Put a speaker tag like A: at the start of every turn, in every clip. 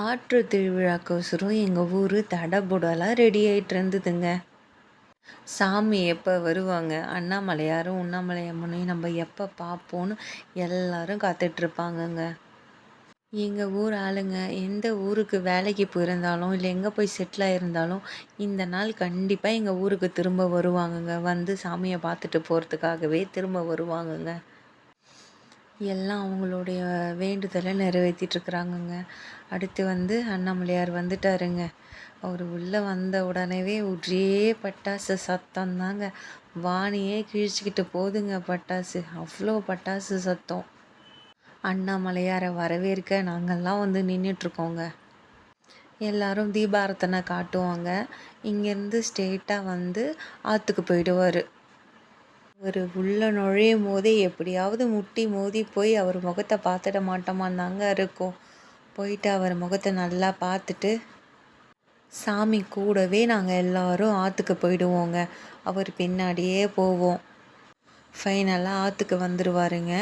A: ஆற்று திருவிழாக்கோசரம் எங்கள் ஊர் தடபுடலாக ரெடி ஆகிட்டு இருந்ததுங்க. சாமி எப்போ வருவாங்க? அண்ணாமலையாரும் உண்ணாமலை அம்மனையும் நம்ம எப்போ பார்ப்போன்னு எல்லாரும் காத்துட்ருப்பாங்கங்க எங்கள் ஊர் ஆளுங்க எந்த ஊருக்கு வேலைக்கு போயிருந்தாலும் இல்லை எங்கே போய் செட்டில் ஆகிருந்தாலும் இந்த நாள் கண்டிப்பாக எங்கள் ஊருக்கு திரும்ப வருவாங்கங்க. வந்து சாமியை பார்த்துட்டு போகிறதுக்காகவே திரும்ப வருவாங்கங்க. எல்லாம் அவங்களுடைய வேண்டுதலை நிறைவேற்றிட்டுருக்குறாங்கங்க. அடுத்து வந்து அண்ணாமலையார் வந்துட்டாருங்க. அவர் உள்ளே வந்த உடனேவே ஒரே பட்டாசு சத்தம் தாங்க வாணியே கிழிச்சிக்கிட்டு போதுங்க பட்டாசு. அவ்வளோ பட்டாசு சத்தம். அண்ணாமலையாரை வரவேற்க நாங்கள்லாம் வந்து நின்றுட்டுருக்கோங்க எல்லாரும் தீபாரத்தனை காட்டுவாங்க. இங்கேருந்து ஸ்ட்ரெயிட்டாக வந்து ஆற்றுக்கு போயிடுவார். அவர் உள்ளே நுழையும் போதே எப்படியாவது முட்டி மோதி போய் அவர் முகத்தை பார்த்துட மாட்டோமான்னு தாங்க இருக்கும். போயிட்டு அவர் முகத்தை நல்லா பார்த்துட்டு சாமி கூடவே நாங்கள் எல்லோரும் ஆற்றுக்கு போயிடுவோங்க. அவர் பின்னாடியே போவோம். ஃபைனலாக ஆற்றுக்கு வந்துடுவாருங்க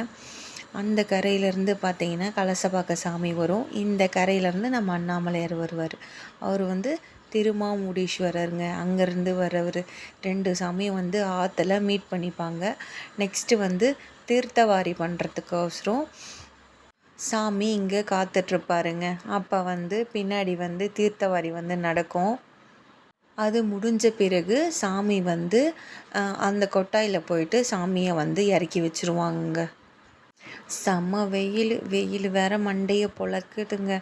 A: அந்த கரையிலேருந்து பார்த்தீங்கன்னா கலசப்பாக்க சாமி வரும். இந்த கரையிலேருந்து நம்ம அண்ணாமலையார் வருவார். அவர் வந்து திருமாமுடீஸ்வரருங்க அங்கேருந்து வரவர் ரெண்டு சாமியும் வந்து ஆற்றுல மீட் பண்ணிப்பாங்க. நெக்ஸ்ட்டு வந்து தீர்த்தவாரி பண்ணுறதுக்கோசரம் சாமி இங்கே காத்துட்ருப்பாருங்க. அப்போ வந்து பின்னாடி வந்து தீர்த்தவாரி வந்து நடக்கும். அது முடிஞ்ச பிறகு சாமி வந்து அந்த கொட்டாயில் போயிட்டு சாமியை வந்து இறக்கி வச்சுருவாங்க செம்ம வெயில் வெயில் வேற மண்டையை பொழக்குதுங்க.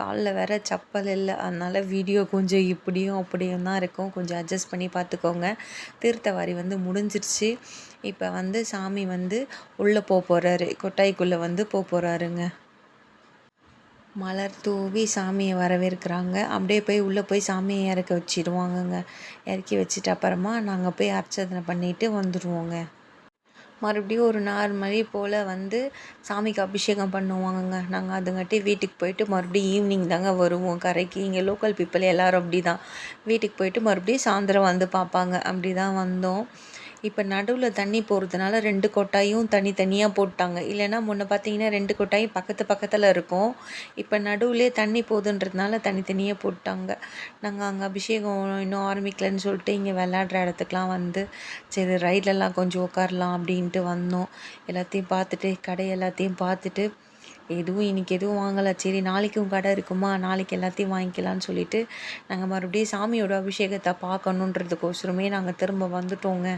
A: காலில் வேற செப்பல் இல்லை. அதனால் வீடியோ கொஞ்சம் இப்படியும் அப்படியும் தான் இருக்கும். கொஞ்சம் அட்ஜஸ்ட் பண்ணி பார்த்துக்கோங்க. தீர்த்தவாரி வந்து முடிஞ்சிருச்சு. இப்போ வந்து சாமி வந்து உள்ளே போக போகிறாரு கொட்டாய்க்குள்ளே வந்து போக போகிறாருங்க மலர் தூவி சாமியை வரவேற்கிறாங்க. அப்படியே போய் உள்ளே போய் சாமியை இறக்க வச்சிடுவாங்கங்க இறக்கி வச்சுட்டு அப்புறமா நாங்கள் போய் அர்ச்சனை பண்ணிவிட்டு வந்துடுவோங்க மறுபடியும் ஒரு நாலு மணி போல் வந்து சாமிக்கு அபிஷேகம் பண்ணுவாங்கங்க. நாங்கள் அதுங்காட்டி வீட்டுக்கு போயிட்டு மறுபடியும் ஈவினிங் தாங்க வருவோம். கரைக்கு இங்கே லோக்கல் பீப்புள் எல்லோரும் அப்படி தான் வீட்டுக்கு போயிட்டு மறுபடியும் சாயந்தரம் வந்து பார்ப்பாங்க. அப்படி தான் வந்தோம். இப்போ நடுவில் தண்ணி போகிறதுனால ரெண்டு கொட்டாயும் தனித்தனியாக போட்டாங்க. இல்லைன்னா முன்ன பார்த்தீங்கன்னா ரெண்டு கொட்டாயும் பக்கத்து பக்கத்தில் இருக்கும். இப்போ நடுவிலே தண்ணி போகுதுன்றதுனால தனித்தனியாக போட்டாங்க. நாங்கள் அங்கே அபிஷேகம் இன்னும் ஆரம்பிக்கலன்னு சொல்லிட்டு இங்கே விளையாடுற இடத்துக்குலாம் வந்து சரி ரைட்லலாம் கொஞ்சம் உட்காரலாம் அப்படின்ட்டு வந்தோம். எல்லாத்தையும் பார்த்துட்டு கடை எல்லாத்தையும் பார்த்துட்டு எதுவும் இன்றைக்கி எதுவும் வாங்கலை. சரி நாளைக்கும் கடை இருக்குமா? நாளைக்கு எல்லாத்தையும் வாங்கிக்கலான்னு சொல்லிவிட்டு நாங்கள் மறுபடியும் சாமியோட அபிஷேகத்தை பார்க்கணுன்றதுக்கோசரமே நாங்கள் திரும்ப வந்துட்டோங்க.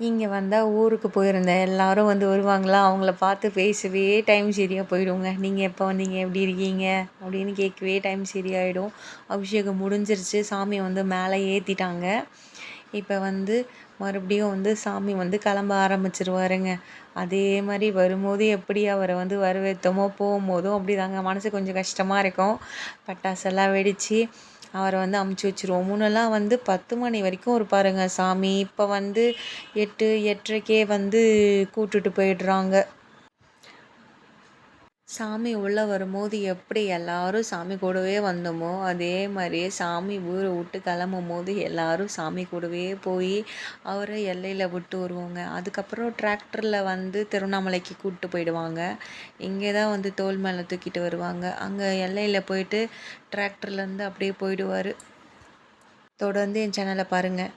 A: இங்கே வந்தால் ஊருக்கு போயிருந்தேன். எல்லோரும் வந்து வருவாங்களா? அவங்கள பார்த்து பேசவே டைம் சரியாக போயிடுங்க. நீங்கள் எப்போ வந்தீங்க? எப்படி இருக்கீங்க? அப்படின்னு கேட்கவே டைம் சரியாயிடும். அபிஷேகம் முடிஞ்சிருச்சு. சாமி வந்து மேலே ஏற்றிட்டாங்க இப்போ வந்து மறுபடியும் வந்து சாமி வந்து கிளம்ப ஆரம்பிச்சிருவாருங்க. அதே மாதிரி வரும்போது எப்படி அவரை வந்து வரவேற்றமோ போகும்போதும் அப்படி தாங்க மனசு கொஞ்சம் கஷ்டமாக இருக்கும். பட்டாசெல்லாம் வெடித்து அவரை வந்து அமுச்சு வச்சுருவோம். முன்னெல்லாம் வந்து பத்து மணி வரைக்கும் இருப்பாருங்க. சாமி இப்போ வந்து எட்டு எட்டரைக்கே வந்து கூட்டுட்டு போயிடுறாங்க. சாமி உள்ளே வரும்போது எப்படி எல்லாரும் சாமி கூடவே வந்தோமோ அதே மாதிரியே சாமி ஊரை விட்டு கிளம்பும் போது எல்லாரும் சாமி கூடவே போய் அவரை எல்லையில் விட்டு வருவோங்க. அதுக்கப்புறம் டிராக்டரில் வந்து திருவண்ணாமலைக்கு கூப்பிட்டு போயிடுவாங்க. இங்கே தான் வந்து தோல் மேலே தூக்கிட்டு வருவாங்க. அங்கே எல்லையில் போயிட்டு டிராக்டர்லேருந்து அப்படியே போயிடுவார். தொடர்ந்து என் சேனலை பாருங்கள்